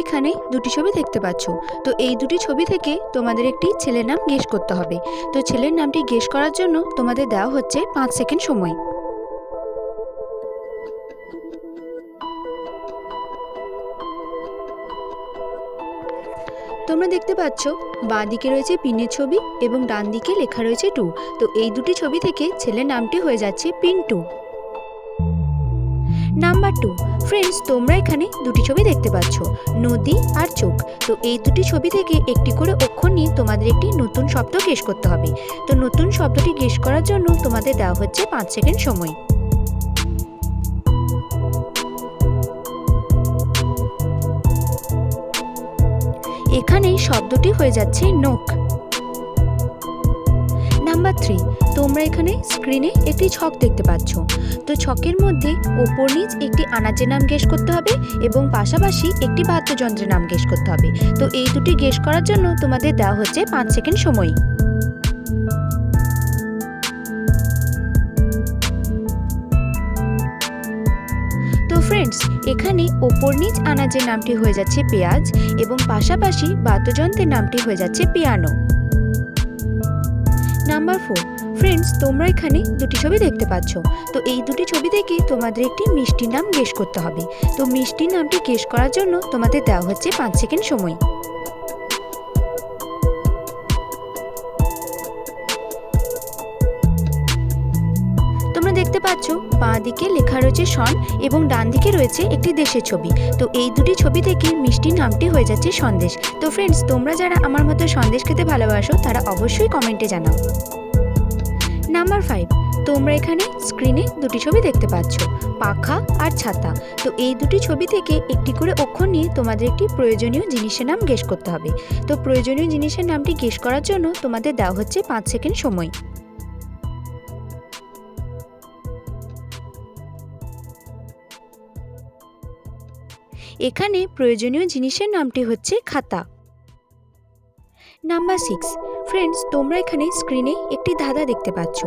এখানে দুটি ছবি দেখতে পাচ্ছ। তো এই দুটি ছবি থেকে তোমাদের একটি ছেলের নাম গেস করতে হবে। তো ছেলের নামটি গেস করার জন্য তোমাদের দেওয়া হচ্ছে পাঁচ সেকেন্ড সময়। তোমরা দেখতে পাচ্ছ, বাঁ দিকে রয়েছে পিনের ছবি এবং ডান দিকে লেখা রয়েছে টু। তো এই দুটি ছবি থেকে ছেলের নামটি হয়ে যাচ্ছে pin two. Number two friends তোমরা এখানে দুটি ছবি দেখতে পাচ্ছ, নদী আর চোখ। তো এই দুটি ছবি থেকে একটি করে অক্ষর নিয়ে তোমাদের একটি নতুন শব্দ গেস করতে হবে। তো নতুন শব্দটি গেস করার জন্য তোমাদের দেওয়া হচ্ছে পাঁচ সেকেন্ড সময়। এখানে শব্দটি হয়ে যাচ্ছে নোক নাম্বার থ্রি তোমরা এখানে স্ক্রিনে একটি ছক দেখতে পাচ্ছ। তো ছকের মধ্যে ওপর নিচ একটি আনাজের নাম গেস করতে হবে এবং পাশাপাশি একটি বাদ্যযন্ত্রের নাম গেস করতে হবে। তো এই দুটি গেস করার জন্য তোমাদের দেওয়া হচ্ছে পাঁচ সেকেন্ড সময়। ফ্রেন্ডস এখানে ওপর নিচ আনাজের নামটি হয়ে যাচ্ছে পেঁয়াজ এবং পাশাপাশি বাদ্যযন্ত্রের নামটি হয়ে যাচ্ছে পিয়ানো। নাম্বার ফোর ফ্রেন্ডস তোমরা এখানে দুটি ছবি দেখতে পাচ্ছ। তো এই দুটি ছবি থেকে তোমাদের একটি মিষ্টির নাম গেস করতে হবে। তো মিষ্টির নামটি গেস করার জন্য তোমাদের দেওয়া হচ্ছে পাঁচ সেকেন্ড সময়। তোমরা দেখতে পাচ্ছ, বাঁ দিকে লেখা রয়েছে সন এবং ডান দিকে রয়েছে একটি দেশের ছবি। তো এই দুটি ছবি থেকে মিষ্টির নামটি হয়ে যাচ্ছে সন্দেশ। তো ফ্রেন্ডস তোমরা যারা আমার মতো সন্দেশ খেতে ভালোবাসো, তারা অবশ্যই কমেন্টে জানাও। নাম্বার ফাইভ তোমরা এখানে স্ক্রিনে দুটি ছবি দেখতে পাচ্ছ, পাখা আর ছাতা। তো এই দুটি ছবি থেকে একটি করে অক্ষর নিয়ে তোমাদের একটি প্রয়োজনীয় জিনিসের নাম গেস করতে হবে। তো প্রয়োজনীয় জিনিসের নামটি গেস করার জন্য তোমাদের দেওয়া হচ্ছে পাঁচ সেকেন্ড সময়। এখানে প্রয়োজনীয় জিনিসের নামটি হচ্ছে খাতা। নাম্বার সিক্স ফ্রেন্ডস তোমরা এখানে স্ক্রিনে একটি ধাঁধা দেখতে পাচ্ছ।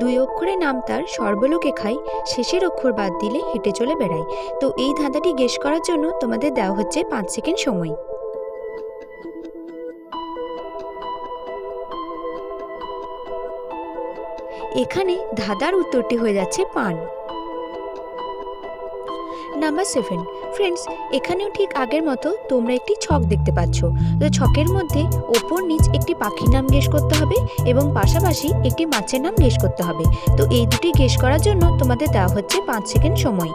দুই অক্ষরে নাম তার সর্বলোকে খায়, শেষের অক্ষর বাদ দিলে হেঁটে চলে বেড়ায়। তো এই ধাঁধাটি গেস করার জন্য তোমাদের দেওয়া হচ্ছে পাঁচ সেকেন্ড সময়। এখানে ধাঁধার উত্তরটি হয়ে যাচ্ছে পান। Number seven. ফ্রেন্ডস এখানেও ঠিক আগের মতো তোমরা একটি ছক দেখতে পাচ্ছ। তো ছকের মধ্যে ওপর নিচ একটি পাখির নাম গেস করতে হবে এবং পাশাপাশি একটি মাছের নাম গেস করতে হবে। তো এই দুটি গেস করার জন্য তোমাদের দেওয়া হচ্ছে পাঁচ সেকেন্ড সময়।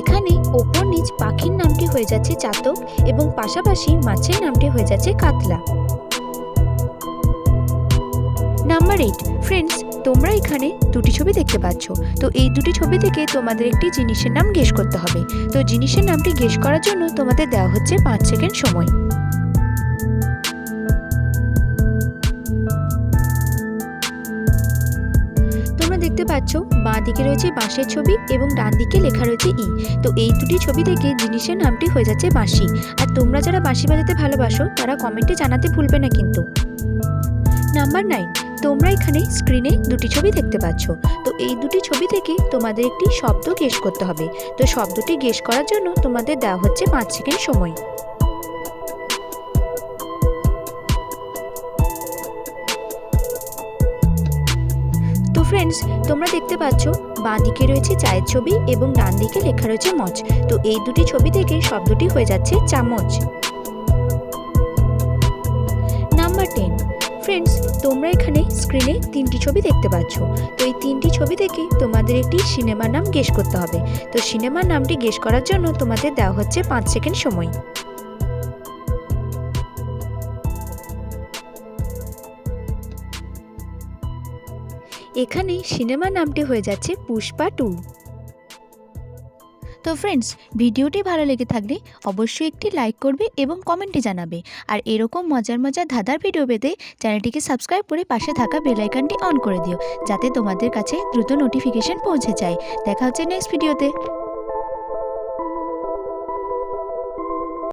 এখানে ওপর নিচ পাখির নামটি হয়ে যাচ্ছে চাতক এবং পাশাপাশি মাছের নামটি হয়ে যাচ্ছে কাতলা। নাম্বার এইট ফ্রেন্ডস তোমরা এখানে দুটি ছবি দেখতে পাচ্ছ। তো এই দুটি ছবি থেকে তোমাদের একটি জিনিসের নাম গেস করতে হবে। তো জিনিসের নামটি গেস করার জন্য তোমাদের দেওয়া হচ্ছে পাঁচ সেকেন্ড সময়। দেখতে পাচ্ছ, বাঁ দিকে রয়েছে বাঁশের ছবি এবং ডান দিকে লেখা রয়েছে ই। তো এই দুটি ছবি থেকে জিনিসের নামটি হয়ে যাচ্ছে বাঁশি। আর তোমরা যারা বাঁশি বাজাতে ভালোবাসো, তারা কমেন্টে জানাতে ভুলবে না কিন্তু। নাম্বার নাইন তোমরা এখানে স্ক্রিনে দুটি ছবি দেখতে পাচ্ছ। তো এই দুটি ছবি থেকে তোমাদের একটি শব্দ গেস করতে হবে। তো শব্দটি গেস করার জন্য তোমাদের দেওয়া হচ্ছে পাঁচ সেকেন্ড সময়। ফ্রেন্ডস তোমরা দেখতে পাচ্ছ, বাঁ দিকে রয়েছে চায়ের ছবি এবং ডান দিকে লেখা রয়েছে মচ তো এই দুটি ছবি থেকে শব্দটি হয়ে যাচ্ছে চামচ। ফ্রেন্ডস তোমরা এখানে স্ক্রিনে তিনটি ছবি দেখতে পাচ্ছ। তো এই তিনটি ছবি থেকে তোমাদের একটি সিনেমার নাম গেস করতে হবে। তো সিনেমার নামটি গেস করার জন্য তোমাদের দেওয়া হচ্ছে পাঁচ সেকেন্ড সময়। এখানে সিনেমার নামটি হয়ে যাচ্ছে পুষ্পা টু তো ফ্রেন্ডস ভিডিওটি ভালো লেগে থাকলে অবশ্যই একটি লাইক করবে এবং কমেন্টে জানাবে। আর এরকম মজার মজার ধাঁধার ভিডিও পেতে চ্যানেলটিকে সাবস্ক্রাইব করে পাশে থাকা বেলাইকানটি অন করে দিও, যাতে তোমাদের কাছে দ্রুত নোটিফিকেশন পৌঁছে যায়। দেখা হচ্ছে নেক্সট ভিডিওতে